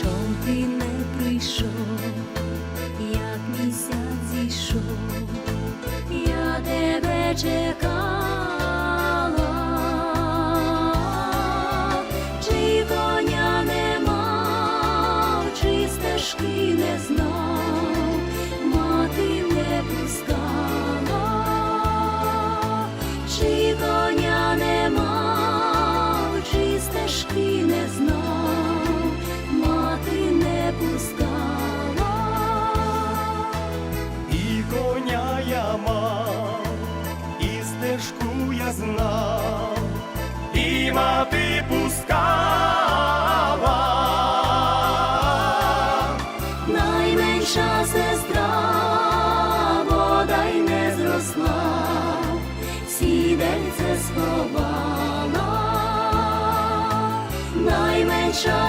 чом ти не прийшов, як місяць зійшов, я тебе чекала, чи коня нема, чи стежки знав, і мати пускала, найменша сестра, бодай не зросла, сідельце сховала, найменша